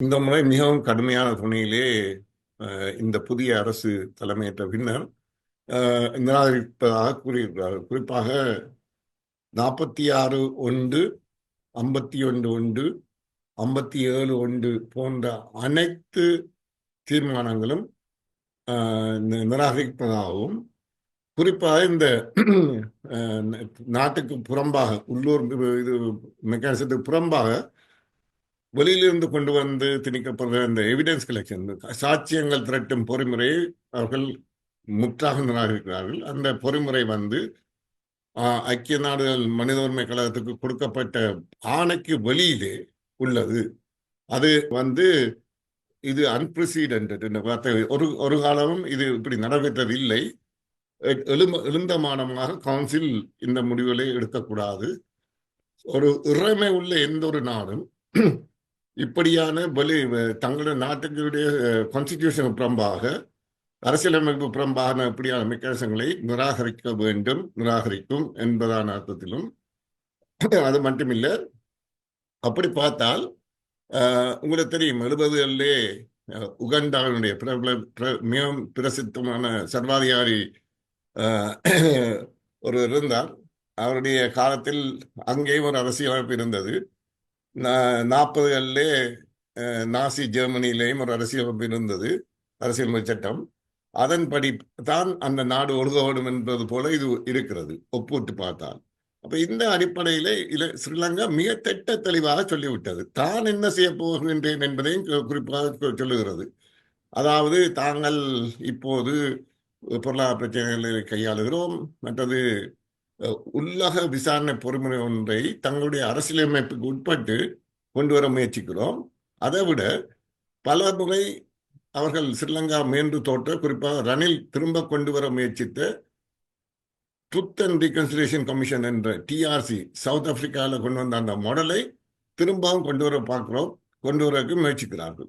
இந்த முறை மிகவும் கடுமையான துணையிலே இந்த புதிய அரசு தலைமையேற்ற பின்னர் நிராகரிப்பதாக கூறியிருக்கிறார்கள். குறிப்பாக நாற்பத்தி ஆறு ஒன்று ஐம்பத்தி ஒன்று ஒன்று ஐம்பத்தி ஏழு ஒன்று போன்ற அனைத்து தீர்மானங்களும் நிராகரிப்பதாகவும் குறிப்பாக இந்த நாட்டுக்கு புறம்பாக உள்ளூர் இது மெக்கானிசத்துக்கு புறம்பாக வெளியிலிருந்து கொண்டு வந்து திணிக்கப்படுற இந்த எவிடன்ஸ் கலெக்ஷன் சாட்சியங்கள் திரட்டும் பொறிமுறையை அவர்கள் முற்றாக நிராகரிக்கிறார்கள் அந்த பொறிமுறை வந்து ஐக்கிய நாடுகள் மனித உரிமை கழகத்துக்கு கொடுக்கப்பட்ட ஆணைக்கு வெளியிலே உள்ளது. அது வந்து இது அன்பிரசிடென்ட் வார்த்தை ஒரு ஒரு காலமும் இது இப்படி நடைபெற்றது இல்லை எழுந்த எழுந்த எழுந்தமானமாக கவுன்சில் இந்த முடிவுகளை எடுக்கக்கூடாது. ஒரு இறைமை உள்ள எந்த ஒரு நாடும் இப்படியான பலி தங்களுடைய நாட்டுக்குடைய கான்ஸ்டிடியூஷன் புறம்பாக அரசியலமைப்பு புறம்பான இப்படியான மெக்கானிசங்களை நிராகரிக்க வேண்டும் நிராகரிக்கும் என்பதான அர்த்தத்திலும் அது மட்டுமில்லை அப்படி பார்த்தால் உங்களுக்கு தெரியும் எழுபதுகளிலே உகண்டாவினுடைய பிரபல பிர- மிகவும் பிரசித்தமான சர்வாதிகாரி ஒரு இருந்தார். அவருடைய காலத்தில் அங்கேயும் ஒரு அரசியலமைப்பு இருந்தது. நாற்பதுகளிலே நாசி ஜெர்மனியிலேயும் ஒரு அரசியலமைப்பு இருந்தது அரசியலமைப்பு சட்டம். அதன்படி தான் அந்த நாடு ஒழுகப்படும் என்பது போல இது இருக்கிறது ஒப்பிட்டு பார்த்தால். அப்ப இந்த அடிப்படையில இல ஸ்ரீலங்கா மிக திட்ட தெளிவாக சொல்லிவிட்டது. தான் என்ன செய்ய போகின்றேன் என்பதையும் குறிப்பாக சொல்லுகிறது. அதாவது தாங்கள் இப்போது பொருளாதார பிரச்சனைகளை கையாளுகிறோம் மற்றது உள்ளக விசாரணை பொறுமுறை ஒன்றை தங்களுடைய அரசியலமைப்புக்கு உட்பட்டு கொண்டு வர முயற்சிக்கிறோம். அதை விட பல முறை அவர்கள் ஸ்ரீலங்கா மேன்று தோற்ற குறிப்பாக ரணில் திரும்ப கொண்டு வர முயற்சித்த ட்ருத் அண்ட் ரீகன்சிலேஷன் கமிஷன் என்ற டிஆர்சி சவுத் ஆப்பிரிக்காவில் கொண்டு வந்த அந்த மாடலை திரும்பவும் கொண்டு வர பார்க்கிறோம் கொண்டு வரக்கு முயற்சிக்கிறார்கள்.